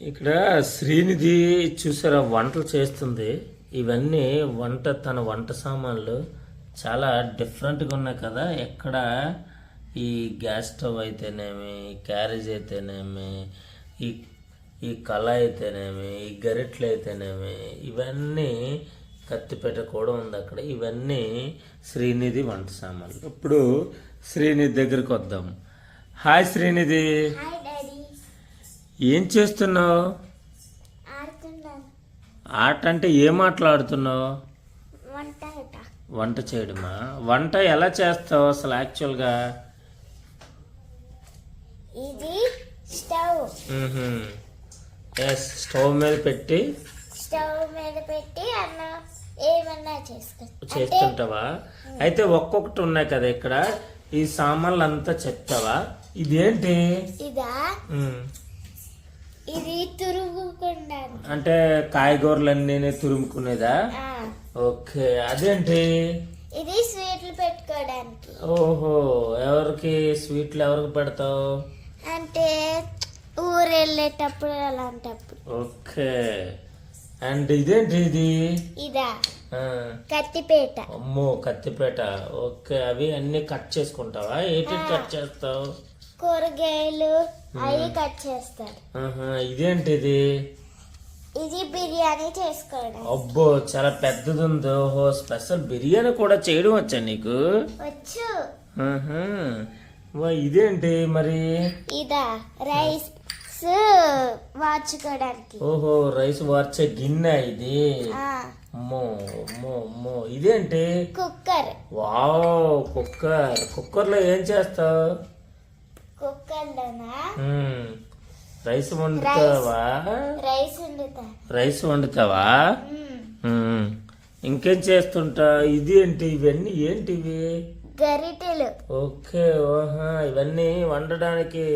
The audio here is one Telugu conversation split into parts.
ఇక్కడ శ్రీనిధి చూసారా వంటలు చేస్తుంది. ఇవన్నీ వంట తన వంట సామాన్లు చాలా డిఫరెంట్గా ఉన్నాయి కదా. ఎక్కడ ఈ గ్యాస్ స్టవ్ అయితేనేమి క్యారేజ్ అయితేనేమి ఈ ఈ కళ అయితేనేమి ఈ గరిట్లు అయితేనేమి ఇవన్నీ కత్తిపేట కూడా ఉంది అక్కడ. ఇవన్నీ శ్రీనిధి వంట సామాన్లు. ఇప్పుడు శ్రీనిధి దగ్గరికి వద్దాం. హాయ్ శ్రీనిధి. హాయ్ ఏం చేస్తున్నావు? ఆట అంటే ఏం ఆటలాడుతున్నావు వంట చేయడమా? వంట ఎలా చేస్తావు అసలు యాక్చువల్గా? ఇది స్టవ్. ఎస్ స్టవ్ మీద పెట్టి. స్టవ్ మీద పెట్టి అన్నం ఏమన్నా చేస్తుంటావా? అయితే ఒక్కొక్కటి ఉన్నాయి కదా ఇక్కడ. ఈ సామాన్లు అంతా చెప్తావా? ఇదేంటి? ఇదా. ఇది తురుగుకుండా అంటే కాయగూరలన్నీ తురుముకునేదా? ఓకే అదేంటి? ఇది స్వీట్లు పెట్టుకోవడానికి. ఓహో ఎవరికి స్వీట్లు ఎవరికి పెడతావు? అంటే ఊరు వెళ్ళేటప్పుడు అలాంటప్పుడు. ఓకే అండ్ ఇదేంటి ఇది? ఇదా. కత్తిపేట. అమ్మో కత్తిపేట. ఓకే అవి అన్ని కట్ చేసుకుంటావా? ఏంటి కట్ చేస్తావు? కూరగాయలు అవి కట్ చేస్తారు. ఆహా, ఇదేంటి ఇది? ఇది బిర్యానీ చేసుకోవడం. అబ్బో చాలా పెద్దది ఉంది. ఓహో స్పెషల్ బిర్యానీ కూడా చేయడం వచ్చా నీకు? వచ్చు. ఇదేంటి మరి? ఇదా రైస్ వాచుకోవడానికి ఓహో రైస్ వార్చే గిన్నె ఇది. ఆ, అమ్మో అమ్మో అమ్మో. ఇదేంటి? కుక్కర్. Wow cooker. కుక్కర్లో ఏం చేస్తావు. రైస్ వండుతావా? రైస్ వండుతా. రైస్ వండుతావా. ఇంకేం చేస్తుంటా? ఇది ఏంటి? ఇవన్నీ ఏంటివి? గరిటెలు. ఓకే ఓహా. ఇవన్నీ వండడానికి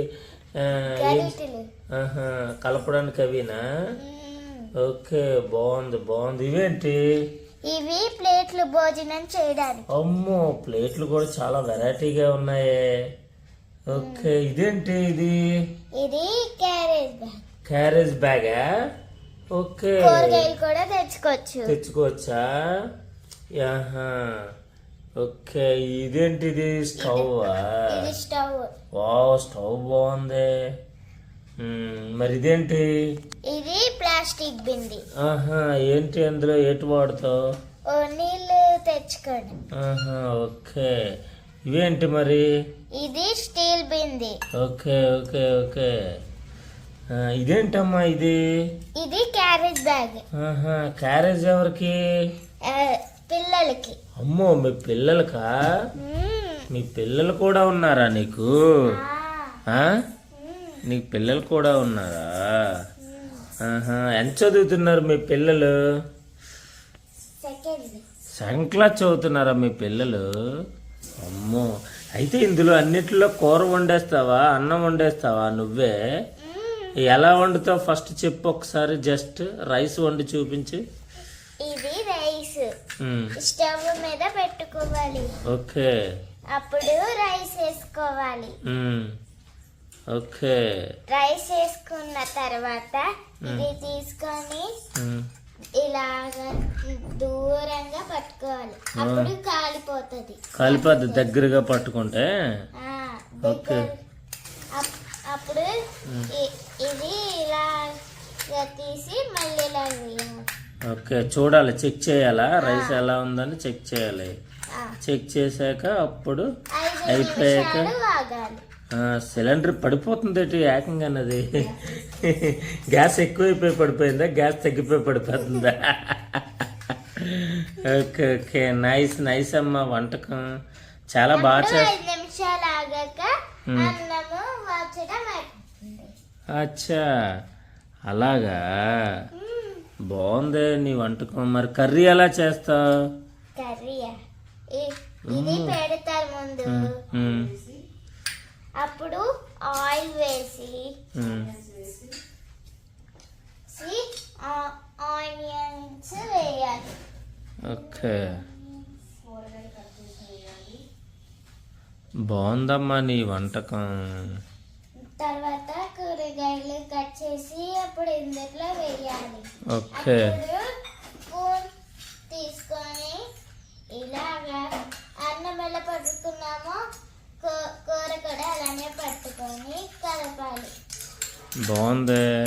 కలపడానికి అవినా. ఓకే బాగుంది బాగుంది. ఇవేంటి? ఇవి ప్లేట్లు భోజనం చేయడానికి. అమ్మో ప్లేట్లు కూడా చాలా వెరైటీగా ఉన్నాయే. ఓకే ఇదేంటి ఇది? ఇది క్యారేజ్ బ్యాగ్. క్యారేజ్ బ్యాగా? ఓకే. కూరగాయలు కూడా తెచ్చుకోవచ్చు. తెచ్చుకోవచ్చా? ఆహా ఓకే ఇదేంటిది స్టవ్ ఇది స్టవ్. వావ్ స్టవ్ బాగుంది. మరి ఇదేంటి? ఇది ప్లాస్టిక్ బింది. ఆహా ఏంటి అందులో? ఏటి వాడుతావు? నీళ్ళు తెచ్చుకోండి. ఆహా ఓకే. ఇవేంటి మరి? ఇది స్టీల్ బింది. Okay okay okay. ఇదేంటమ్మా ఇది? ఇది క్యారేజ్ బ్యాగ్. క్యారేజ్ ఎవరికి? పిల్లలకి. అమ్మో మీ పిల్లలకా. మీ పిల్లలు కూడా ఉన్నారా నీకు. నీకు పిల్లలు కూడా ఉన్నారా? ఎంత చదువుతున్నారు మీ పిల్లలు? సెకండ్. క్లాస్ చదువుతున్నారా మీ పిల్లలు? అమ్మో. అయితే ఇందులో అన్నిటిలో కూర వండేస్తావా అన్నం వండేస్తావా నువ్వే. ఎలా వండుతావు? ఫస్ట్ చెప్పు ఒకసారి జస్ట్ రైస్ వండి చూపించి. ఇది రైస్. స్టవ్ మీద పెట్టుకోవాలి. ఓకే. అప్పుడు రైస్ వేసుకోవాలి. ఓకే. రైస్ వేసుకున్న తర్వాత ఇది తీసుకొని ఇలాగా దూరంగా పట్టుకోవాలి. అప్పుడు కాలిపోతుంది. కలిపి దగ్గరగా పట్టుకుంటే? ఓకే. అప్పుడు ఇది ఇలా తీసి మళ్ళీ ఇలా ఓకే చూడాలి చెక్ చేయాలా? రైస్ ఎలా ఉందని చెక్ చేయాలి. చెక్ చేశాక అప్పుడు అయిపోయాక సిలిండర్ పడిపోతుంది ఏకంగా అన్నది గ్యాస్ ఎక్కువైపోయి పడిపోయిందా? గ్యాస్ తగ్గిపోయి పడిపోతుందా? Okay okay. నైస్ నైస్ అమ్మా వంటకం. చాలా బాగా అచ్చా. అలాగా? బాగుంది నీ వంటకం. మరి కర్రీ ఎలా చేస్తావు? ఇది పెడతారు ముందు. అప్పుడు ఆయిల్ వేసి. ఆ- ఆనియన్స్ వేయాలి. ఓకే. బాగుందమ్మా నీ వంటకం. తర్వాత కూరగాయలు కట్ చేసి అప్పుడు ఇందులో వేయాలి. ఓకే అప్పుడు స్పూన్ తీసుకొని ఇలాగా అన్నం ఎలా పట్టుకున్నామో కూ- కూర కూడా అలానే పట్టుకొని కలపాలి బాగుంది.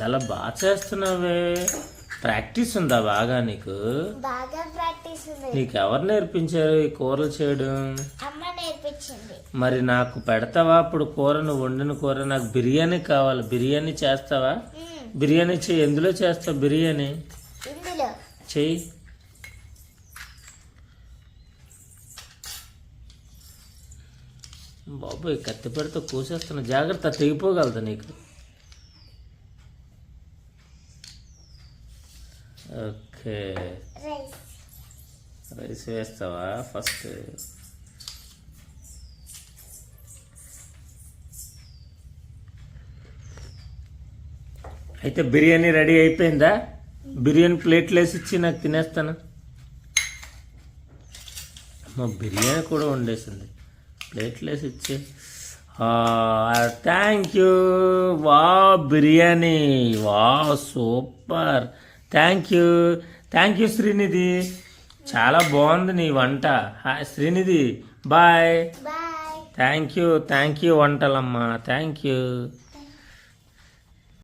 చాలా బాగా చేస్తున్నావే. ప్రాక్టీస్ ఉందా బాగా నీకు? బాగా ప్రాక్టీస్ ఉంది. నీకు ఎవరు నేర్పించారు ఈ కూరలు చేయడం? అమ్మ నేర్పించింది. మరి నాకు పెడతావా? ఇప్పుడు కూర నువ్వు వండిన కూర నాకు బిర్యానీ కావాలి. బిర్యానీ చేస్తావా. బిర్యానీ చెయ్యి ఎందులో చేస్తావు బిర్యానీ? చెయ్యి. బాబోయ్ కత్తి పెడితే కూసేస్తున్నా జాగ్రత్త తెగిపోగలదు నీకు. ఓకే. రైస్. రైస్ వేస్తావా? ఫస్ట్. అయితే బిర్యానీ రెడీ అయిపోయిందా? బిర్యానీ ప్లేట్లు వేసి ఇచ్చి నాకు తినేస్తాను. మా బిర్యానీ కూడా వండేసింది. ప్లేట్లు వేసి ఇచ్చి థ్యాంక్ యూ వా బిర్యానీ. వా super. Thank you thank you Srinidhi. చాలా బాగుంది నీ వంట. Srinidhi. Bye thank you thank you వంటలమ్మా. Thank you